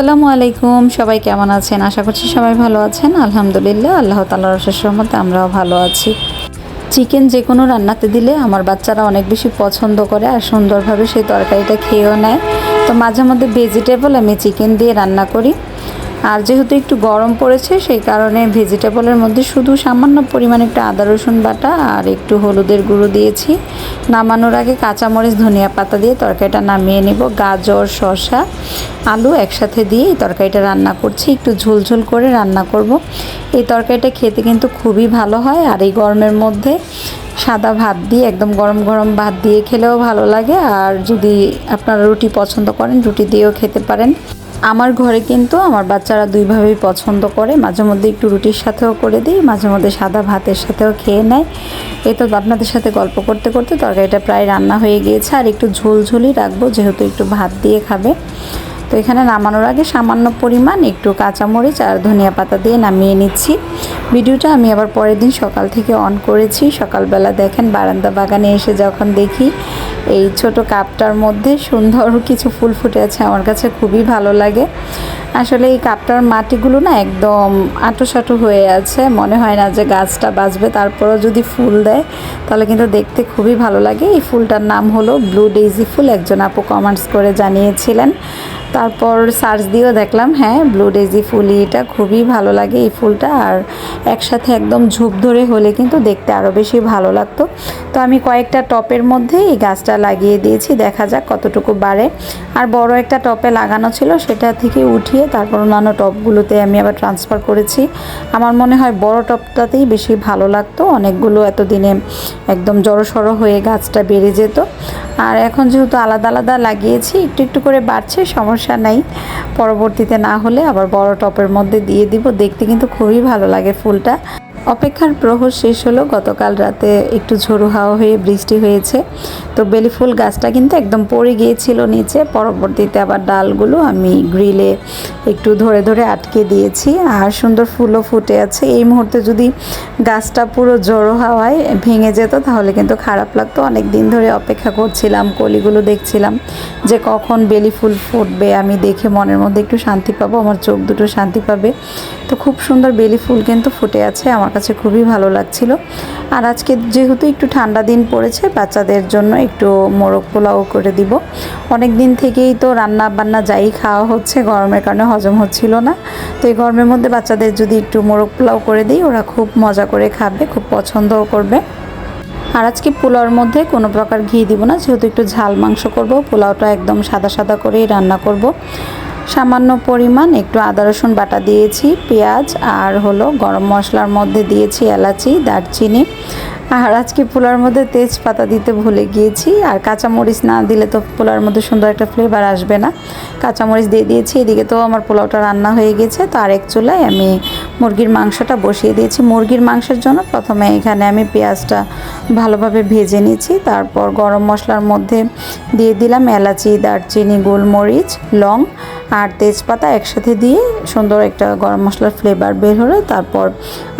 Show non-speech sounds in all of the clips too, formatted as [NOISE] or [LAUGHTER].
আসসালামু আলাইকুম। সবাই কেমন আছেন? আশা করছি সবাই ভালো আছেন। আলহামদুলিল্লাহ, আল্লাহ তালার রহমতে আমরাও ভালো আছি। চিকেন যে কোনো রান্নাতে দিলে আমার বাচ্চারা অনেক বেশি পছন্দ করে আর সুন্দরভাবে সেই তরকারিটা খেয়েও নেয়। তো মাঝে মধ্যে ভেজিটেবল আমি চিকেন দিয়ে রান্না করি। আর যেহেতু একটু গরম পড়েছে, সেই কারণে ভেজিটেবলের মধ্যে শুধু সামান্য পরিমাণে একটু আদা, রসুন বাটা আর একটু হলুদের গুঁড়ো দিয়েছি। নামানোর আগে কাঁচামরিচ, ধনিয়া পাতা দিয়ে তরকারিটা নামিয়ে নিব। গাজর, শসা, আলু একসাথে দিয়ে এই তরকারিটা রান্না করছি। একটু ঝোলঝোল করে রান্না করব। এই তরকারিটা খেতে কিন্তু খুবই ভালো হয় আর এই গরমের মধ্যে সাদা ভাত দিয়ে, একদম গরম গরম ভাত দিয়ে খেলেও ভালো লাগে। আর যদি আপনারা রুটি পছন্দ করেন, রুটি দিয়েও খেতে পারেন। আমার ঘরে কিন্তু আমার বাচ্চারা দুইভাবেই পছন্দ করে। মাঝে মধ্যে একটু রুটির সাথেও করে দিই, মাঝে মধ্যে সাদা ভাতের সাথেও খেয়ে নেয়। এই তো আপনাদের সাথে গল্প করতে করতে তরকারিটা প্রায় রান্না হয়ে গিয়েছে, আর একটু ঝোলঝোলই রাখব, যেহেতু একটু ভাত দিয়ে খাবে। তো এখানে নামানোর আগে সামান্য পরিমাণ একটু কাঁচামরিচ আর ধনিয়া পাতা দিয়ে নামিয়ে নিচ্ছি। ভিডিওটা আমি আবার পরের দিন সকাল থেকে অন করেছি। সকালবেলা দেখেন বারান্দা বাগানে এসে যখন দেখি এই ছোট কাপটার মধ্যে সুন্দর [LAUGHS] কিছু ফুল ফুটে আছে, আমার কাছে খুবই ভালো লাগে। আসলে এই কাপটার মাটিগুলো না একদম আঁটো হয়ে আছে, মনে হয় না যে গাছটা বাঁচবে, তারপরও যদি ফুল দেয়, তাহলে কিন্তু দেখতে খুবই ভালো লাগে। এই ফুলটার নাম হলো ব্লু ডেইজি ফুল, একজন আপু কমেন্টস করে জানিয়েছিলেন। তারপর সার্চ দিয়েও দেখলাম হ্যাঁ ব্লু ডেজি ফুলই, এটা খুবই ভালো লাগে এই ফুলটা। আর একসাথে একদম ঝুপ ধরে হলে কিন্তু দেখতে আরও বেশি ভালো লাগতো। তো আমি কয়েকটা টপের মধ্যে এই গাছটা লাগিয়ে দিয়েছি, দেখা যাক কতটুকু বাড়ে। আর বড় একটা টপে লাগানো ছিল, সেটা থেকে উঠিয়ে তারপর অন্যান্য টপগুলোতে আমি আবার ট্রান্সফার করেছি। আমার মনে হয় বড় টপটাতেই বেশি ভালো লাগতো, অনেকগুলো এতদিনে একদম জড়সড় হয়ে গাছটা বেড়ে যেত। আর এখন যেহেতু আলাদা আলাদা লাগিয়েছি, একটু একটু করে বাড়ছে, সমস্যা নাই। পরবর্তীতে না হলে আবার বড় টপের মধ্যে দিয়ে দিব। দেখতে কিন্তু খুবই ভালো লাগে ফুলটা। অপেক্ষার প্রহর শেষ হলো। গতকাল রাতে একটু ঝোড়ো হাওয়া হয়ে বৃষ্টি হয়েছে। তো বেলি ফুল গাছটা কিন্তু একদম পড়ে গিয়েছিল নিচে। পরবর্তীতে আবার ডালগুলো আমি গ্রিলে একটু ধরে ধরে আটকে দিয়েছি। আর সুন্দর ফুলও ফুটে আছে। এই মুহূর্তে যদি গাছটা পুরো জড়ো হাওয়ায় ভেঙে যেত, তাহলে কিন্তু খারাপ লাগতো। অনেক দিন ধরে অপেক্ষা করছিলাম, কলিগুলো দেখছিলাম যে কখন বেলি ফুল ফুটবে। আমি দেখে মনের মধ্যে একটু শান্তি পাবো, আমার চোখ দুটো শান্তি পাবে। তো খুব সুন্দর বেলি ফুল কিন্তু ফুটে আছে। আমার কাছে খুবই ভালো লাগছিল। আর আজকে যেহেতু একটু ঠান্ডা দিন পড়েছে, বাচ্চাদের জন্য একটু মোরগ পোলাও করে দিব। অনেক দিন থেকেই তো রান্না বান্না যাই খাওয়া হচ্ছে, গরমের কারণে হজম হচ্ছিল না। তো এই গরমের মধ্যে বাচ্চাদের যদি একটু মোরগ পোলাও করে দিই, ওরা খুব মজা করে খাবে, খুব পছন্দও করবে। আর আজকে পোলাওর মধ্যে কোনো প্রকার ঘি দিব না, যেহেতু একটু ঝাল মাংস করব, পোলাওটা একদম সাদা সাদা করেই রান্না করব। সামান্য পরিমাণ একটু আদা, রসুন বাটা দিয়েছি, পেঁয়াজ আর হলো গরম মশলার মধ্যে দিয়েছি এলাচি, দারচিনি আর আজকে পোলার মধ্যে তেজপাতা দিতে ভুলে গিয়েছি। আর কাঁচামরিচ না দিলে তো পোলার মধ্যে সুন্দর একটা ফ্লেভার আসবে না। কাঁচামরিচ দিয়ে দিয়েছি, এদিকে তো আমার পোলাওটা রান্না হয়ে গেছে। তো আরেক চুলায় আমি মুরগির মাংসটা বসিয়ে দিয়েছি। মুরগির মাংসের জন্য প্রথমে এখানে আমি পেঁয়াজটা ভালোভাবে ভেজে নিয়েছি। তারপর গরম মশলার মধ্যে দিয়ে দিলাম এলাচি, দারচিনি, গোলমরিচ, লং আর তেজপাতা একসাথে দিয়ে সুন্দর একটা গরম মশলার ফ্লেভার বের হলে। তারপর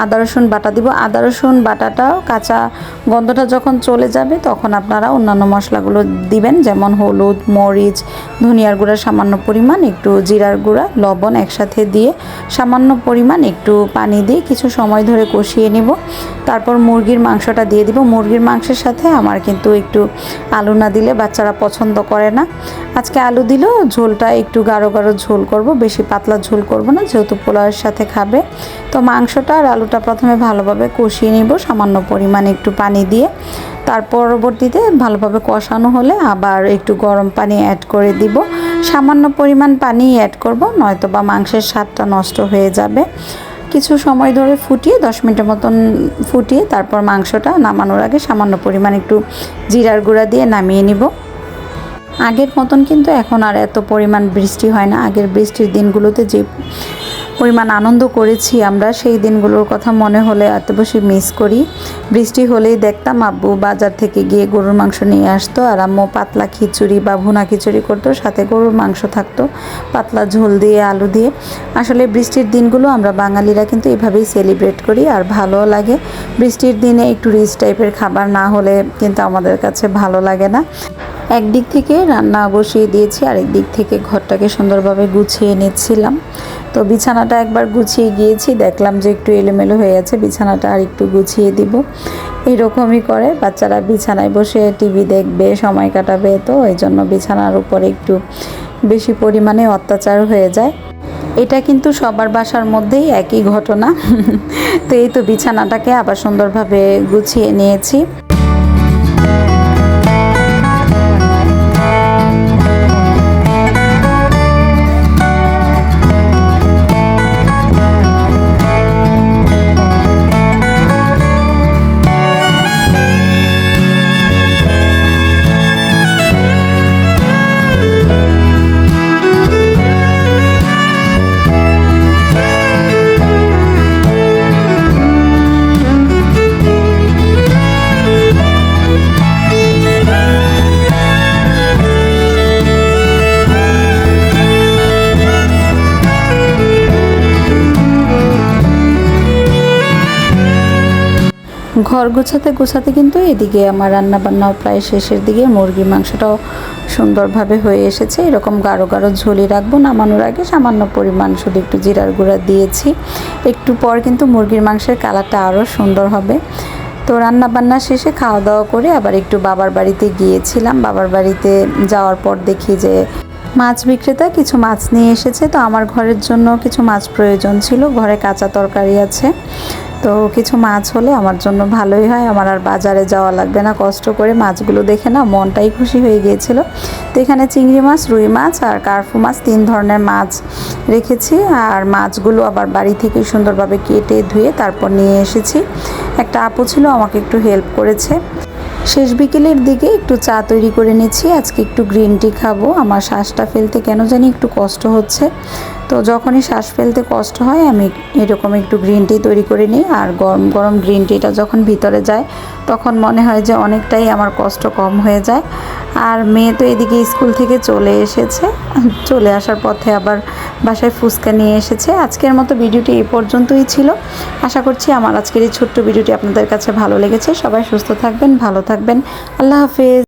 আদা রসুন বাটা দিব। আদা রসুন বাটাটাও কাঁচা গন্ধটা যখন চলে যাবে, তখন আপনারা অন্যান্য মশলাগুলো দিবেন, যেমন হলুদ, মরিচ, ধনিয়ার গুঁড়া, সামান্য পরিমাণ, একটু জিরার গুঁড়া, লবণ একসাথে দিয়ে সামান্য পরিমাণ একটু পানি দিয়ে কিছু সময় ধরে কষিয়ে নিব। তারপর মুরগির মাংসটা দিয়ে দিব। মুরগির মাংসের সাথে আমার কিন্তু একটু আলু না দিলে বাচ্চারা পছন্দ করে না। আজকে আলু দিলেও ঝোলটা একটু গাঢ় গাঢ় ঝোল করব, বেশি পাতলা ঝোল করব না, যেহেতু পোলাওয়ের সাথে খাবে। তো মাংসটা আর আলুটা প্রথমে ভালোভাবে কষিয়ে নিব, সামান্য পরিমাণ একটু পানি দিয়ে। তার পরবর্তীতে ভালোভাবে কষানো হলে আবার একটু গরম পানি অ্যাড করে দিব। সামান্য পরিমাণ পানি অ্যাড করব নয়তো বা মাংসের স্বাদটা নষ্ট হয়ে যাবে। কিছু সময় ধরে ফুটিয়ে, দশ মিনিটের মতন ফুটিয়ে তারপর মাংসটা নামানোর আগে সামান্য পরিমাণ একটু জিরার গুঁড়া দিয়ে নামিয়ে নিব। আগের মতন কিন্তু এখন আর এত পরিমাণ বৃষ্টি হয় না। আগের বৃষ্টির দিনগুলোতে যে পরিমাণ আনন্দ করেছি আমরা। সেই দিনগুলোর কথা মনে হলে এত বেশি মিস করি। বৃষ্টি হলেই দেখতাম আব্বু বাজার থেকে গিয়ে গরুর মাংস নিয়ে আসতো আর আম্মু পাতলা খিচুড়ি বা ভুনা খিচুড়ি করতো, সাথে গরুর মাংস থাকতো, পাতলা ঝোল দিয়ে, আলু দিয়ে। আসলে বৃষ্টির দিনগুলো আমরা বাঙালিরা কিন্তু এভাবেই সেলিব্রেট করি আর ভালো লাগে। বৃষ্টির দিনে একটু রিচ টাইপের খাবার না হলে কিন্তু আমাদের কাছে ভালো লাগে না। একদিক থেকে রান্না বসিয়ে দিয়েছি আরেক দিক থেকে ঘরটাকে সুন্দরভাবে গুছিয়ে নিচ্ছিলাম। তো বিছানাটা একবার গুছিয়ে গিয়েছি, দেখলাম যে একটু এলোমেলো হয়ে আছে, বিছানাটা আর একটু গুছিয়ে দিব। এরকমই করে, বাচ্চারা বিছানায় বসে টিভি দেখবে, সময় কাটাবে, তো এই জন্য বিছানার উপরে একটু বেশি পরিমাণে অত্যাচার হয়ে যায়। এটা কিন্তু সবার বাসার মধ্যেই একই ঘটনা। [LAUGHS] তো এই তো বিছানাটাকে আবার সুন্দরভাবে গুছিয়ে নিয়েছি। ঘর গোছাতে গোছাতে কিন্তু এদিকে আমার রান্না বান্নাও প্রায় শেষের দিকে। মুরগির মাংসটাও সুন্দরভাবে হয়ে এসেছে। এরকম গাঢ় গাঢ় ঝোলি রাখব নামানোর আগে সামান্য পরিমাণ শুধু একটু জিরার গুঁড়া দিয়েছি। একটু পর কিন্তু মুরগির মাংসের কালারটা আরও সুন্দর হবে। তো রান্না বান্না শেষে খাওয়া দাওয়া করে আবার একটু বাবার বাড়িতে গিয়েছিলাম। বাবার বাড়িতে যাওয়ার পর দেখি যে মাছ বিক্রেতা কিছু মাছ নিয়ে এসেছে। তো আমার ঘরের জন্য কিছু মাছ প্রয়োজন ছিল। ঘরে কাঁচা তরকারি আছে। তো কিছু মাছ হলে আমার জন্য ভালোই হয়। আমার আর বাজারে যাওয়া লাগবে না। কষ্ট করে মাছগুলো দেখে না মনটাই খুশি হয়ে গিয়েছিল। তো এখানে চিংড়ি মাছ, রুই মাছ আর কার্ফু মাছ তিন ধরনের মাছ রেখেছি। আর মাছগুলো আবার বাড়ি থেকে সুন্দরভাবে কেটে ধুয়ে তারপর নিয়ে এসেছি। একটা আপু ছিল, আমাকে একটু হেল্প করেছে। শেষ বিকেলের দিকে একটু চা তৈরি করে নিচ্ছি। আজকে একটু গ্রিন টি খাব। আমার শ্বাসটা ফেলতে কেন জানি একটু কষ্ট হচ্ছে। তো যখনই শ্বাস ফেলতে কষ্ট হয়, আমি এরকম একটু গ্রিন টি তৈরি করে নিই। আর গরম গরম গ্রিন টিটা যখন ভিতরে যায়, তখন মনে হয় যে অনেকটাই আমার কষ্ট কম হয়ে যায়। আর মেয়ে তো এদিকে স্কুল থেকে চলে এসেছে। চলে আসার পথে আবার বাসায় ফুচকা নিয়ে এসেছে। আজকের মতো ভিডিওটি এই পর্যন্তই ছিল। আশা করছি আমার আজকের এই ছোট্ট ভিডিওটি আপনাদের কাছে ভালো লেগেছে। সবাই সুস্থ থাকবেন, ভালো থাকবেন। আল্লাহ হাফেজ।